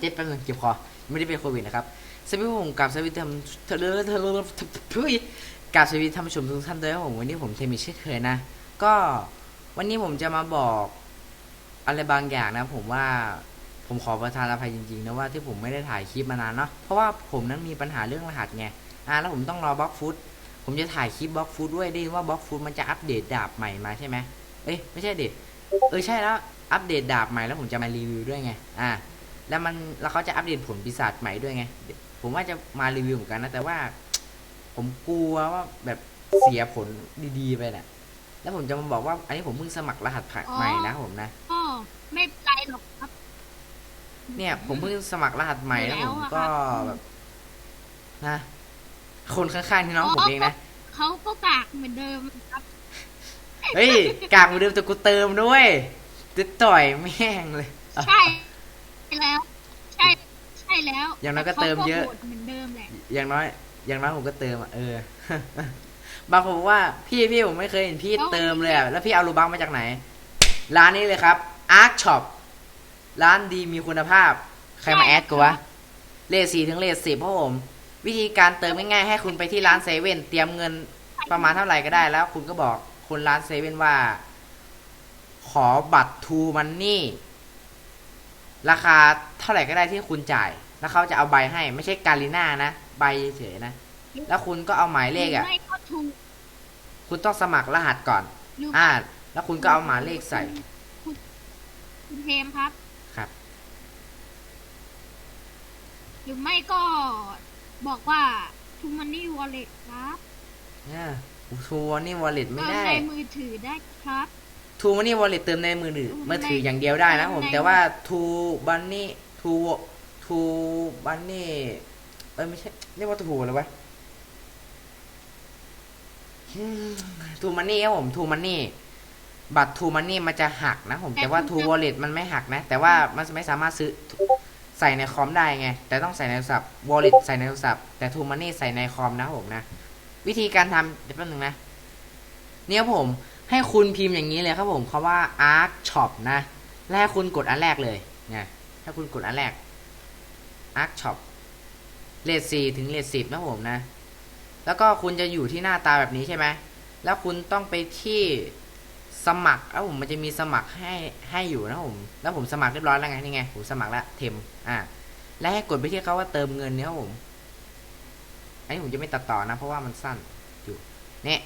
เจ็บแป๊บนึงเจ็บคอไม่ได้เป็นโควิดนะครับสวัสดีผมกับสวัสดีท่านเธอเธอเธอเฮ้ยกับสวัสดีท่านผู้ชมทุกท่านด้วยผมวันนี้ผมเทมิเช่นเคยนะ ก็วันนี้ผมจะมาบอกอะไรบางอย่างนะ ผมว่าผมขอประทานอภัยจริงๆนะว่าที่ผมไม่ได้ถ่ายคลิปมานานเนาะเพราะว่าผมนั้นมีปัญหาเรื่องรหัสไงอ่าแล้วผมต้องรอบล็อกฟุตผมจะถ่ายคลิปบล็อกฟุตด้วยได้ยินว่าบล็อกฟุตมันจะอัปเดตดาบใหม่มาใช่ไหมเอ้ยไม่ใช่เด็ดเออใช่แล้วอัปเดตดาบใหม่แล้วผมจะมารีวิวด้วยไงอ่า แล้วมันแล้วเขาจะอัปเดตผลปีศาจใหม่ด้วยไง ผมว่าจะมารีวิวเหมือนกันนะ แต่ว่า ผมกลัวว่าแบบเสียผลดีๆไปน่ะ แล้วผมจะมาบอกว่า อันนี้ผมเพิ่งสมัครรหัสผ่านอ๋อใหม่นะผมนะก็ไม่เป็นไรหรอกครับ เนี่ย ผมเพิ่งสมัครรหัสใหม่แล้วแล้ผวมอะก็ครับแบบนะคนข้างๆที่น้องผมเองนะเขาก็กากเหมือนเดิมครับ เฮ้ยกากเหมือนเดิมแต่กูเติมด้วยจะต่อยแม่งเลย ใช่ แล้ว ใช่ ใช่แล้วอย่างน้อยก็เติมเยอะขาโหดเหมือนเดิมแหละอย่างน้อย อย่างน้อยผมก็เติมอะเออ บางคนบอกว่าพี่พี่ผมไม่เคยเห็นพี่เติมเลยอะแล้วพี่เอารูบังมาจากไหน ร้านนี้เลยครับ Arc Shop ร้านดีมีคุณภาพ ใครมาแอดกูวะ เลทสี่ถึงเลทสิบพ่อผม วิธีการเติมง่ายๆให้คุณไปที่ร้านเซเว่นเตรียมเงินประมาณเท่าไหร่ก็ได้แล้ว คุณก็บอกคนร้านเซเว่นว่า ขอบัตรทูมันนี่ ราคาเท่าไหร่ก็ได้ที่คุณจ่าย แล้วเขาจะเอาใบให้ไม่ใช่การีน่านะใบเฉยๆนะแล้วคุณก็เอาหมายเลขอะหรือไม่ก็ถูกคุณต้องสมัครรหัสก่อนหรืออ่า แล้วคุณก็เอาหมายเลขใส่คุณคุณเทมครับครับ หรือไม่ก็บอกว่าทูมันนี่วอลเล็ตครับเนี่ยทูมันนี่วอลเล็ตไม่เติมได้ในมือถือได้ครับ ทูมันนี่วอลเล็ตเติมในมือถือเติมในมือถืออย่างเดียวได้นะผมเติมในแต่ว่าทูบันนี่ทูทูบันนี่เอ้ยไม่ใช่เรียกว่าทูอะไรวะทูมันนี่ครับผมทูมันนี่บัตรทูมันนี่มันจะหักนะผมแต่ว่าทูวอลเล็ตมันไม่หักนะ แต่ว่ามันไม่สามารถซื้อใส่ในคอมได้ไง แต่ต้องใส่ในโทรศัพท์วอลเล็ตใส่ในโทรศัพท์แต่ทูมันนี่ใส่ในคอมนะผมนะ วิธีการทำเดี๋ยวแป๊บนึงนะเนี่ยครับผม ให้คุณพิมพ์อย่างนี้เลยครับผมคาว่า Arc Shop นะและให้คุณกดอันแรกเลยเนี่ยถ้าคุณกดอันแรก Arc Shop เลทสี่ถึงเลทสิบนะผมนะ แล้วก็คุณจะอยู่ที่หน้าตาแบบนี้ใช่ไหมแล้วคุณต้องไปที่สมัครแล้วผมมันจะมีสมัครให้ให้อยู่นะผม แล้วผมสมัครเรียบร้อยแล้วไงนี่ไงผมสมัครแล้วเทมอ่าและให้กดไปที่เขาว่าเติมเงินเนี่ยครับผมอันนี้ผมจะไม่ตัดต่อนะ เพราะว่ามันสั้นอยู่เนี่ย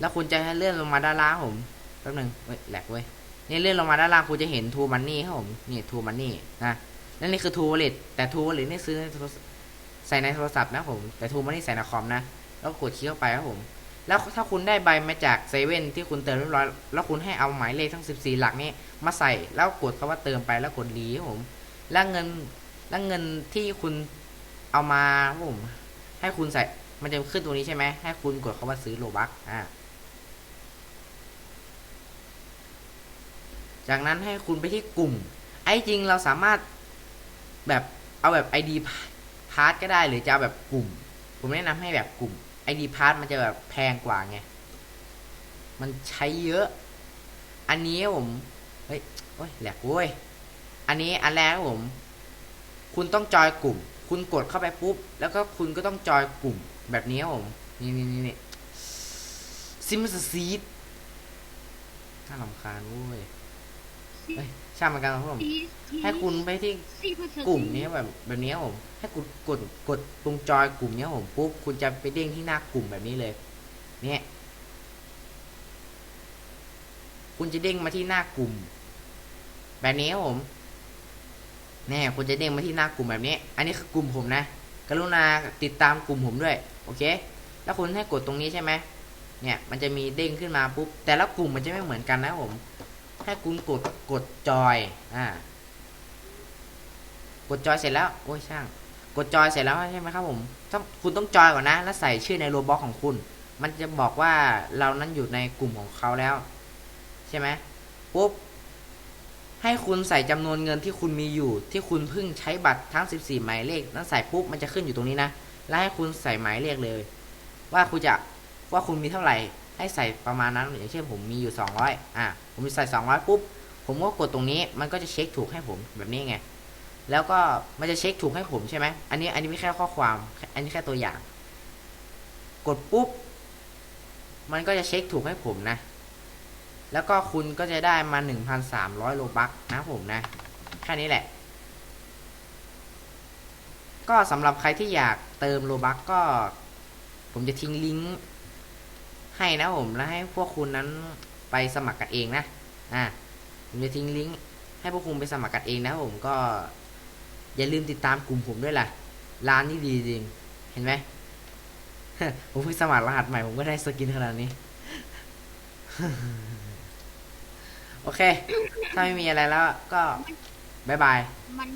แล้วคุณจะให้เลื่อนลงมาด้านล่างผมแป๊บนึงเว้ยแหลกเว้ยนี่เลื่อนลงมาด้านล่างคุณจะเห็นทูมันนี่ครับผมนี่ทูมันนี่นะนั่นนี่คือทูวอลเล็ตแต่ทูวอลเล็ตนี่ซื้อในโทรศัพท์ใส่ในโทรศัพท์นะผมแต่ทูมันนี่ใส่ในคอมนะแล้วกดคลิกเข้าไปครับผมแล้วถ้าคุณได้ใบมาจากเซเว่นที่คุณเติมเรียบร้อยแล้วคุณให้เอาหมายเลขทั้ง 14 หลักนี้มาใส่แล้วกดคำว่าเติมไปแล้วกดรีครับผมแล้วเงินแล้วเงินที่คุณเอามาครับผมให้คุณใส่มันจะขึ้นตรงนี้ใช่ไหมให้คุณกดคำว่าซื้อโลบักอ่า จากนั้นให้คุณไปที่กลุ่ม ไอ้จริงเราสามารถแบบเอาแบบ ID พาร์ทก็ได้หรือจะเอาแบบกลุ่ม ผมแนะนำให้แบบกลุ่ม ID พาร์ทมันจะแบบแพงกว่าไง มันใช้เยอะ อันนี้ผมเฮ้ยโอ้ยแหลกเว้ยอันนี้อันแรกผม คุณต้องจอยกลุ่ม คุณกดเข้าไปปุ๊บ แล้วก็คุณก็ต้องจอยกลุ่มแบบนี้ผมนี่นี่นี่นี่ซิมสซีดน่าลำคาญเว้ย เฮ้ยช่างมันกันครับผม ให้คุณไปที่กลุ่มนี้แบบแบบนี้ครับผม ให้กดกดกดตรงจอยกลุ่มนี้ครับผมปุ๊บคุณจะไปเด้งที่หน้ากลุ่มแบบนี้เลย เนี่ย คุณจะเด้งมาที่หน้ากลุ่ม แบบนี้ครับผมแน่คุณจะเด้งมาที่หน้ากลุ่มแบบนี้ อันนี้คือกลุ่มผมนะ กรุณาติดตามกลุ่มผมด้วย โอเค แล้วคุณให้กดตรงนี้ใช่ไหมเนี่ย มันจะมีเด้งขึ้นมาปุ๊บ แต่ละกลุ่มมันจะไม่เหมือนกันนะผม ให้คุณกดกดจอยอ่ากดจอยเสร็จแล้วโอ้ยช่าง กดจอยเสร็จแล้วใช่ไหมครับผมต้องคุณต้องจอยก่อนนะ แล้วใส่ชื่อในโรบอทของคุณ มันจะบอกว่าเรานั้นอยู่ในกลุ่มของเขาแล้ว ใช่ไหมปุ๊บให้คุณใส่จำนวนเงินที่คุณมีอยู่ ที่คุณเพิ่งใช้บัตรทั้ง 14 หมายเลขนั้นใส่ปุ๊บมันจะขึ้นอยู่ตรงนี้นะ แล้วให้คุณใส่หมายเลขเลย ว่าคุณจะว่าคุณมีเท่าไหร่ ให้ใส่ประมาณนั้นอย่างเช่นผมมีอยู่ 200อะผมใส่ 200ปุ๊บผมก็กดตรงนี้มันก็จะเช็คถูกให้ผมแบบนี้ไงแล้วก็มันจะเช็คถูกให้ผมใช่ไหมอันนี้อันนี้ไม่แค่ข้อความ อันนี้แค่ตัวอย่าง กดปุ๊บมันก็จะเช็คถูกให้ผมนะ แล้วก็คุณก็จะได้มา 1,300 โลบัคนะผมนะ แค่นี้แหละ ก็สำหรับใครที่อยากเติมโลบัคก็ ผมจะทิ้งลิงก์ ให้นะผมแล้วให้พวกคุณนั้นไปสมัครกันเองนะอ่าผมจะทิ้งลิงก์ให้พวกคุณไปสมัครกันเองนะผมก็อย่าลืมติดตามกลุ่มผมด้วยล่ะร้านนี้ดีจริงเห็นไหมผมเพิ่งสมัครรหัสใหม่ผมก็ได้สกินขนาดนี้ โอเค ถ้าไม่มีอะไรแล้วก็บายบายมัน